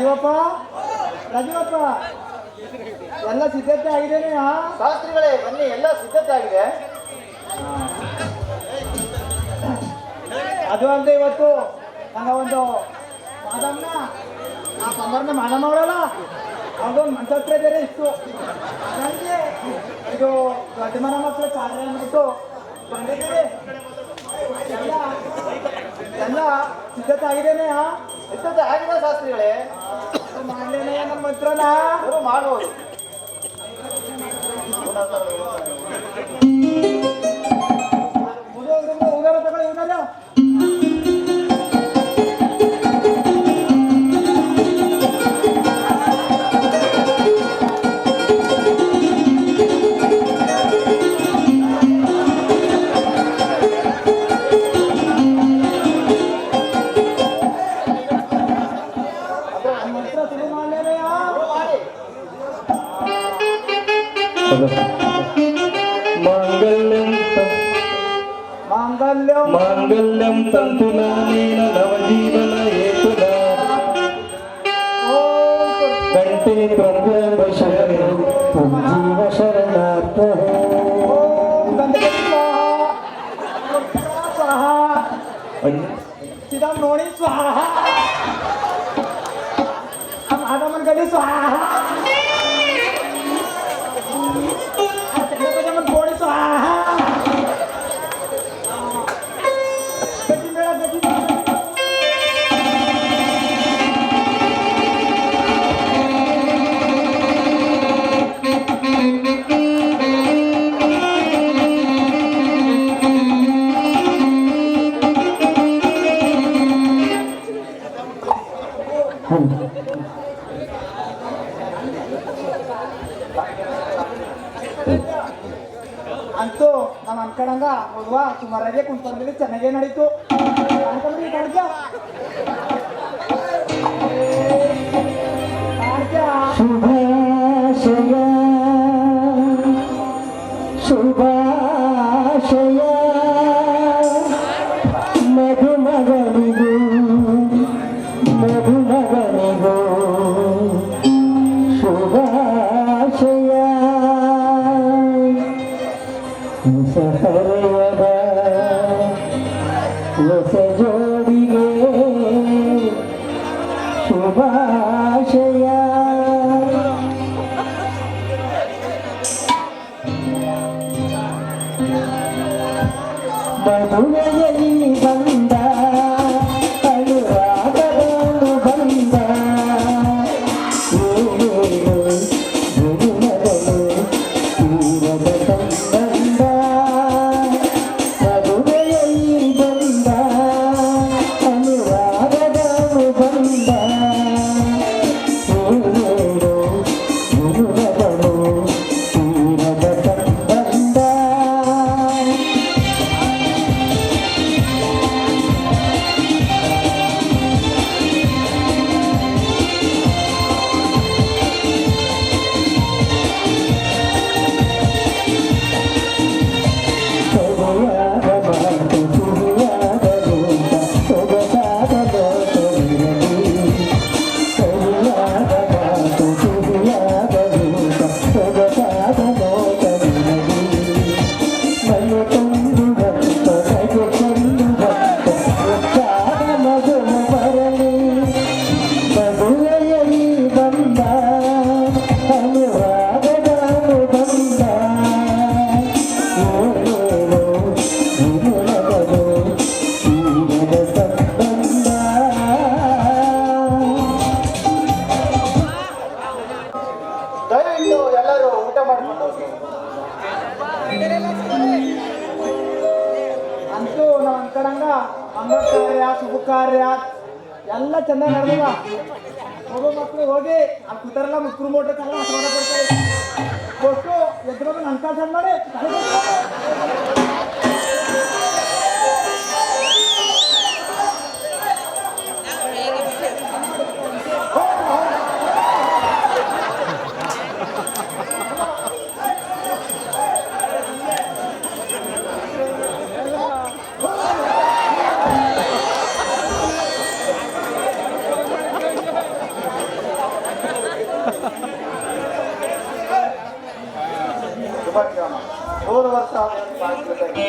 ರಾಜೀವಪ್ಪ? ರಾಜೀವಪ್ಪ ಎಲ್ಲ ಸಿದ್ಧತೆ ಆಗಿದೆ ಶಾಸ್ತ್ರಿಗಳೇ ಬನ್ನಿ ಎಲ್ಲ ಸಿದ್ಧತೆ ಆಗಿದೆ. ಅದು ಅಲ್ಲದೆ ಇವತ್ತು ನನ್ನ ಒಂದು ಮಾದಮ್ಮನ ಆ ಪಂಬರ್ನ ಮಾದಮ್ಮ ಅವರಲ್ಲ ಅದೊಂದು ಮನಸತ್ರ ಬೇರೆ ಇತ್ತು. ನನಗೆ ಇದು ದೊಡ್ಡ ಮನ ಮಕ್ಕಳ ಕಾರ್ಯ ಅಂದ್ಬಿಟ್ಟು ಬಂದಿದ್ದೇನೆ ಎಲ್ಲ ಸಿದ್ಧತೆ ಆಗಿದ್ದೇನೆ ಸಿದ್ಧತೆ ಆಗಿದೆ ಶಾಸ್ತ್ರಿಗಳೇ ಮಾಡ್ಲೇನೆ ನಮ್ಮ ಮಂತ್ರನ. ಮಾಡ್ಬೋದು. ಮುಗಿಯೋದ್ರಿಂದ ಉದಾರ ತಗೊಳ್ಳಿ ಉದಾರ. ಮಾಂಗಲ್ಯಂ ತ- ಮಾಂಗಲ್ಯಂ ಮಾಂಗಲ್ಯಂ ತಂತುನಾನೇನ ನವಜೀವನ ಹೇತುನ ಓಂ ಕಂಠೆ ತ್ವಂಗ ಶರಣ ಜೀವ ಶರಣಾರ್ಥ. ಓಂ ಗಂಧಕಟಿ ಸ್ವಾಹ. ಸ್ವಾಹ ಸಿದಂ ನೋಡಿ ಸ್ವಾಹ. ಅಂತೂ ನಮ್ಮ ಅನ್ಕೊಂಡಂಗ ಮದುವ ಸುಮಾರಾಗೆ ಕುಂತ್ಕೊಂಡ್ರೆ ಚೆನ್ನಾಗೇ ನಡೀತು. ಈ ಸಹರೆಯದ ಹೊಸ ಜೋಡಿಗೆ ಶುಭಾಶಯ. ಮಧುರೆಯಲ್ಲಿ ಬಂದ ಅನ್ಕಣಂಗ ಮಂಗಳ ಕಾರ್ಯ ಶುಭ ಕಾರ್ಯ ಎಲ್ಲ ಚೆನ್ನಾಗಿ ನಡೆದಿಲ್ಲ. ಮಗು ಮಕ್ಕಳು ಹೋಗಿ ಆ ಕುತರೆಲ್ಲ ಮುಸ್ಕರು ಕೊಟ್ಟು ಎದ್ರು ಅಂತ ಮಾಡಿ. ತಲೆ ಕೊಟ್ಟು. ಹೋದ ವರ್ಷ ಅವನನ್ನು ಮಾಡಿಸ್ಬೇಕಾಗಿತ್ತು.